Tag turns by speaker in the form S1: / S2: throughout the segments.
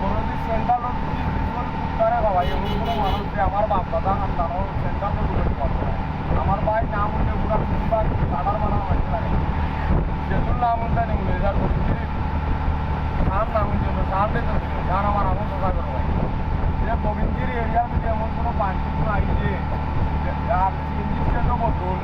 S1: কোনোদিন সেন্ট্রাল করে বাবা এমন কোনো মানুষ যে আমার বাপ, দাদা আর তারাও সেন্ট্রাল আমার ভাই নাম হলে পুরা কুম্বার কাটার মানা মাঝে লাগে। যেতুর নাম হলে নেই মেজার করছি নাম নাম জন্য সামনে তো গান আমার আমন কথা করব যে গোবিন্দগির এরিয়ার মধ্যে এমন কোনো পাঞ্চিত নাই যে আর ইঞ্জিন কেন্দ্র বদল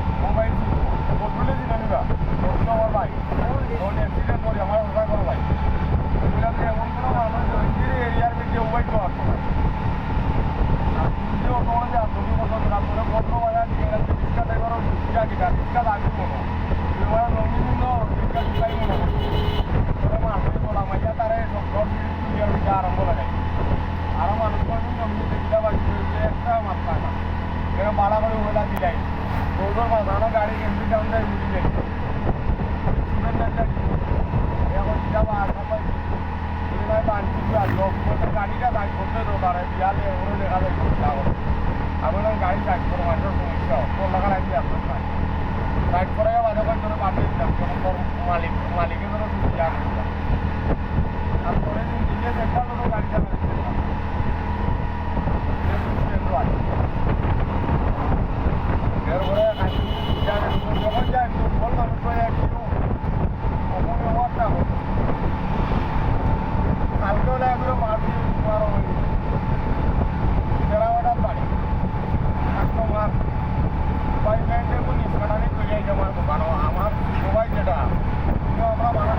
S1: নমিনি দেখিলা বাকি হয়েছে একটা মাত্রা না কেন বাড়া করে ওলা দিলাই দৌড়র মাথানো গাড়ি কেমনি ডাউন দেয় বুঝি যাই স্টুডেন্ট একটা এখন যাবা আর সবাই ভাই বাড়ি আসলো গাড়িটা দাঁড় করতে তো তারা বিয়ালে ওরে দেখা যায় আপনার গাড়ি সাইড করে মানুষের সমস্যা তোর লাগা লাগবে আপনার নাই সাইড করে দিলাম মালিক মালিকের ধরো জান আর পরে দিন দিকে দেখলাম তো গাড়ি চালাতে দিলাম এরপরে যখন যায় দুর্বল মানুষ হয়ে একটু অপব্যবহারটা হতো কালকে হলে এগুলো মারছি তোমার ওই তেরাওয়াটার বাড়ি কাস্টমার সবাই ব্যান্ডে বলি কাটানি চলে যাই আমার দোকানও আমার সবাই যেটা কিন্তু আমরা মানুষ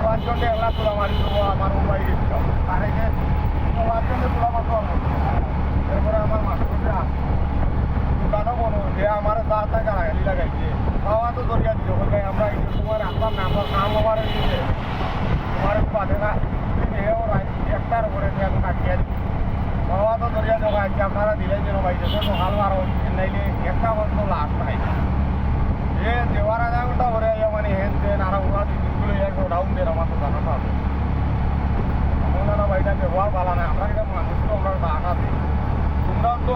S1: পাঁচজনকে এলা তোলা মারি দেবো, আমার মোবাইল দিচ্ছ তার পাঁচজনকে তোলা মাত্র এরপরে আমার মাস্টারকে আসে দোকানও বলো যে আমার যা তা গাড়ি লাগাইছে। খাওয়া তো দরিয়া দিল। বলে আমরা এই তোমার নাম নাম আমার দিয়েছে তোমার বাদে না এও একটার উপরে কাটিয়ে দিই খাওয়া তো দরিয়া দেওয়া আছে আপনারা দিলেন যেন ভাই। যেতে সকাল বারো নাইলে একটা বন্ধ লাভ নাই। এ দেওয়ার আধা ঘণ্টা পরে মানে হেন দেন আর ওরা দিনগুলো এক ডাউন দেন আমার তো জানা পাবে আপনারা ভাইটা ব্যবহার ভালো না আমরা এটা মানুষ তো আমরা টাকা দিই তোমরাও তো